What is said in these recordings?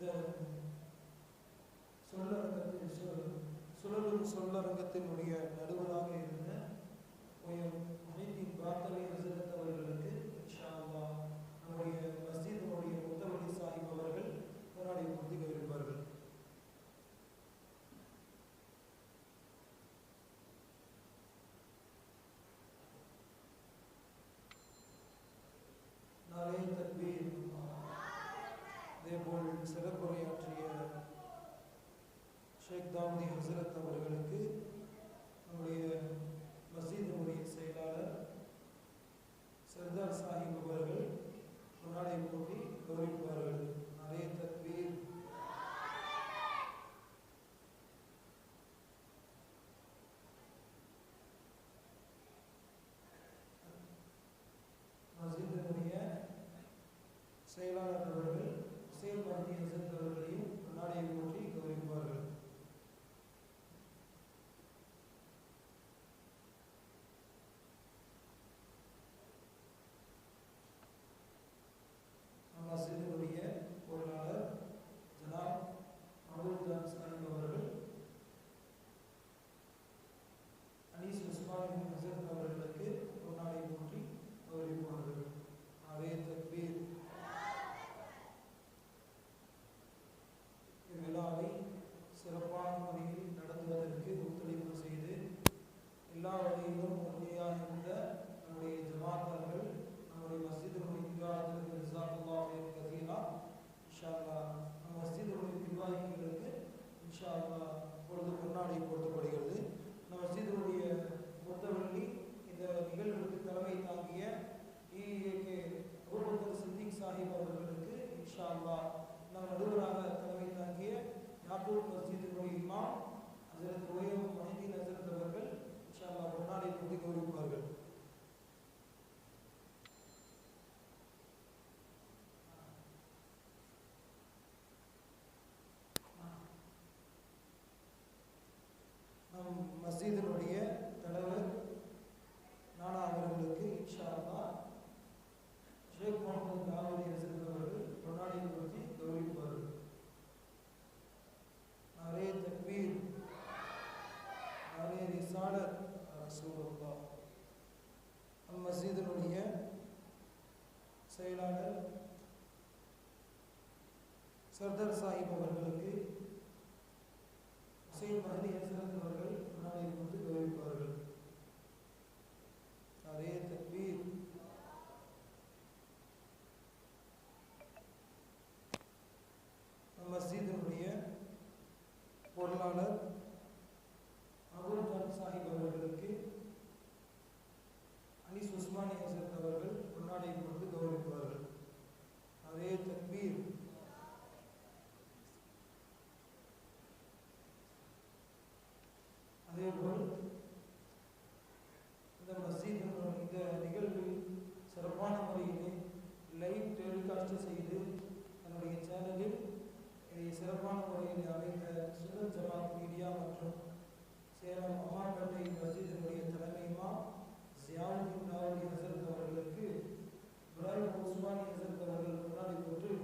இந்த சொல்லரங்கத்தில் சொல்லரங்கத்தினுடைய நடுவராக இருந்த உயர் அனைத்தின் பிரார்த்தனை செயலாளர் சர்தார் சாஹிப் அவர்களுக்கு ஹுசைன் மஹலி வளர்ச்சி செய்து என்னுடைய சேனலில் இதை சிறப்பான முறையில் அமைந்த சுதர் ஜமாத் மீடியா மற்றும் சேலம் அம்மாப்பேட்டை மஸ்ஜிதனுடைய தலைமையுமா ஜியாலுதீன் நாவலி ஹசரத் அவர்களுக்கு இப்ராஹிம் உஸ்மானி ஹசரத் அவர்கள் முன்னாடி போட்டு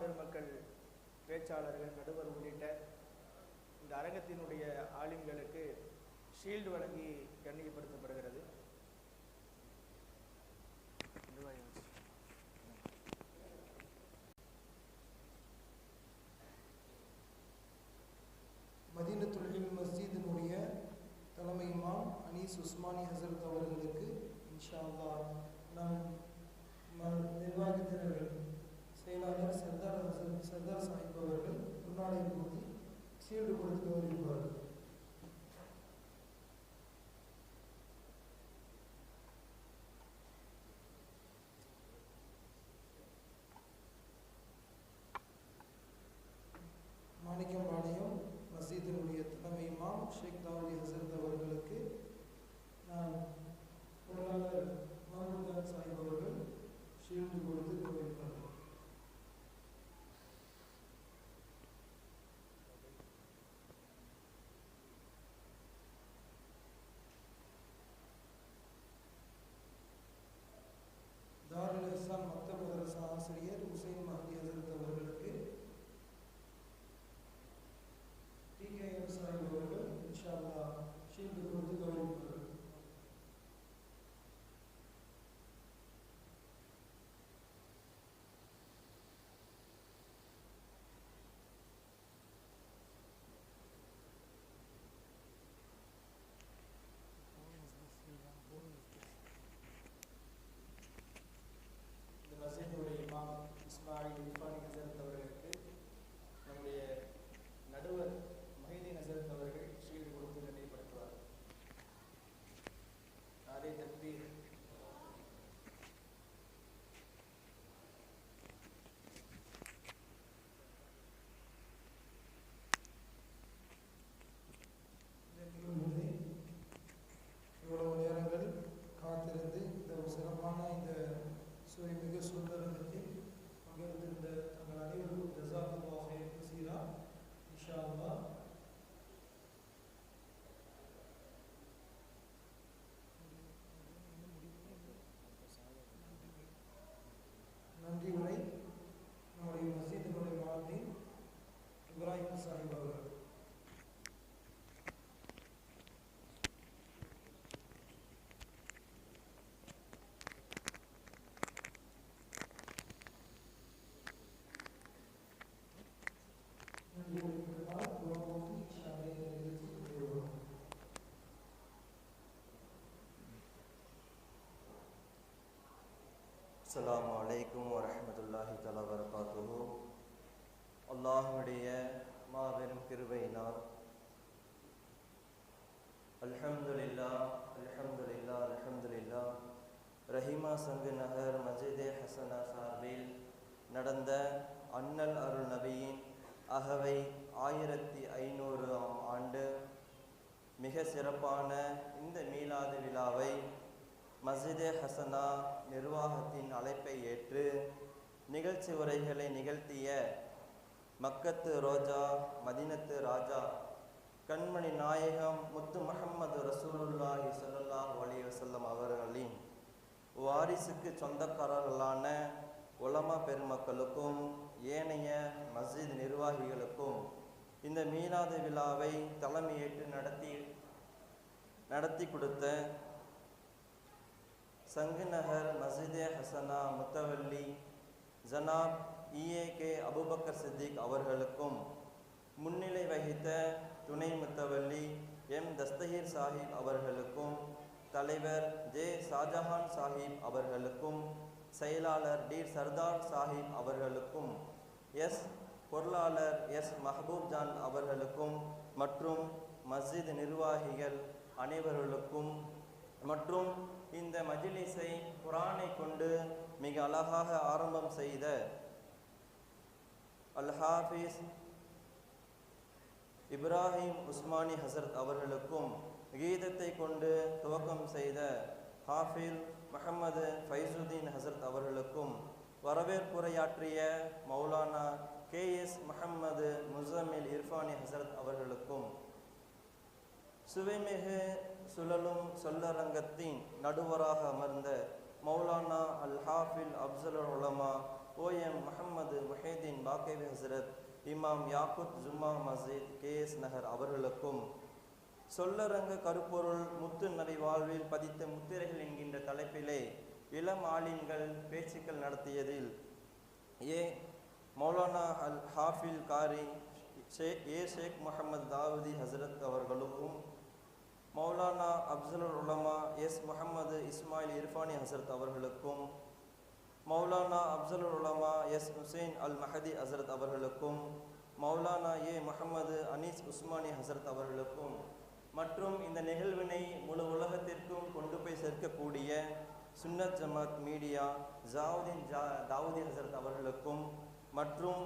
பெருமக்கள் பேச்சாளர்கள் நடுவர் உள்ளிட்ட இந்த அரங்கத்தினுடைய ஆளுங்களுக்கு ஷீல்டு வழங்கி கண்ணியப்படுத்தப்படுகிறது. மதீனத்துல் இல்ம் மஸ்ஜிதினுடைய தலைமை இமாம் அனீஸ் உஸ்மானி ஹசரத் அவர்களுக்கு இன்ஷா அல்லா நம் நிர்வாகத்தினர்கள் செயலாளர் சர்தார் ஹசன் சர்தார் சாஹிப் அவர்கள் முன்னாடி கூட்டி சீல்டு கொடுத்து வருகிறார்கள் அஸ்லாம் அலைக்கும் வரமத்துல்லாஹி தலா வரகாத்துஹு அல்லாஹுடைய மாபெரும் கிருபையினால் அல்ஹம்துலில்லாஹ் அல்ஹம்துலில்லாஹ் அல்ஹம்துலில்லாஹ் ரஹீமா சங்கு நகர் மஜிதே ஹசனா சார்பில் நடந்த அண்ணல் அருள் நபியின் அகவை ஆயிரத்தி ஐநூறு ஆண்டு மிக சிறப்பான இந்த மீலாது விழாவை மஸ்ஜிதே ஹசனா நிர்வாகத்தின் அழைப்பை ஏற்று நிகழ்ச்சி உரைகளை நிகழ்த்திய மக்கத்து ரோஜா மதினத்து ராஜா கண்மணி நாயகம் முத்து முகமது ரசூலுல்லாஹி சொல்லல்லா அலைஹி அவர்களின் வாரிசுக்கு சொந்தக்காரர்களான உலமா பெருமக்களுக்கும் ஏனைய மஸ்ஜித் நிர்வாகிகளுக்கும் இந்த மீலாது விழாவை தலைமையேற்று நடத்தி நடத்தி கொடுத்த சங்கு நகர் மஸ்ஜிதே ஹசனா முத்தவல்லி ஜனாப் E A K Abubakkar Siddique அவர்களுக்கும் முன்னிலை வகித்த துணை முத்தவல்லி எம் தஸ்தகீர் சாஹிப் அவர்களுக்கும் தலைவர் ஜே ஷாஜஹான் சாஹிப் அவர்களுக்கும் செயலாளர் டி சர்தார் சாஹிப் அவர்களுக்கும் எஸ் பொருளாளர் எஸ் மஹபூப் ஜான் அவர்களுக்கும் மற்றும் மஸ்ஜித் நிர்வாகிகள் அனைவர்களுக்கும் மற்றும் இந்த மஜிலிசை குரானை கொண்டு மிக அழகாக ஆரம்பம் செய்த அல்ஹாஃபிஸ் இப்ராஹிம் உஸ்மானி ஹசரத் அவர்களுக்கும் கீதத்தை கொண்டு துவக்கம் செய்த ஹாஃபில் மஹமது ஃபைசுதீன் ஹசரத் அவர்களுக்கும் வரவேற்புரையாற்றிய மௌலானா கே எஸ் முகமது முசமில் இர்ஃபானி ஹசரத் அவர்களுக்கும் சுவைமிகு சுழலும் சொல்லரங்கத்தின் நடுவராக அமர்ந்த மௌலானா அல் ஹாஃபில் அப்சல் உலமா ஓஎம் முகமது முஹேதீன் பாக்கேவி ஹசரத் இமாம் யாக்குத் ஜும்மா மஸ்ஜித் கே. எஸ். நகர் அவர்களுக்கும் சொல்லரங்க கருப்பொருள் முத்து நபி வாழ்வில் பதித்த முத்திரைகள் என்கின்ற தலைப்பிலே இளம் ஆலின்கள் பேச்சுக்கள் நடத்தியதில் ஏ. மௌலானா அல் ஹாஃபில் காரி ஷே ஏ. ஷேக் முகமது தாவூதி ஹசரத் அவர்களுக்கும் மௌலானா அப்சலுல் உலமா எஸ் முகமது இஸ்மாயில் இர்ஃபானி ஹசரத் அவர்களுக்கும் மௌலானா அப்சலுல் உலமா எஸ் ஹுசைன் அல் மஹதி ஹசரத் அவர்களுக்கும் மௌலானா ஏ முகமது அனீஸ் உஸ்மானி ஹசரத் அவர்களுக்கும் மற்றும் இந்த நிகழ்வினை முழு உலகத்திற்கும் கொண்டு போய் சேர்க்கக்கூடிய சுன்னத் ஜமாத் மீடியா ஜாவுதீன் ஜா தாவூதி ஹசரத் அவர்களுக்கும் மற்றும்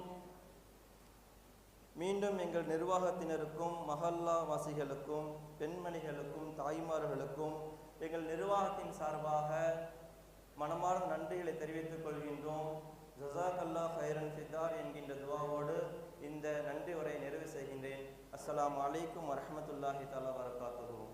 மீண்டும் எங்கள் நிர்வாகத்தினருக்கும் மஹல்லா வாசிகளுக்கும் பெண்மணிகளுக்கும் தாய்மார்களுக்கும் எங்கள் நிர்வாகத்தின் சார்பாக மனமார்ந்த நன்றிகளை தெரிவித்துக் கொள்கின்றோம். ஜசாகல்லா ஹைரன் ஃபிதார் என்கின்ற துவாவோடு இந்த நன்றி உரையை நிறைவு செய்கின்றேன். அஸ்லாம் அலைக்கும் வரமத்துல்லாஹி தாலா வரகாத்துருவோம்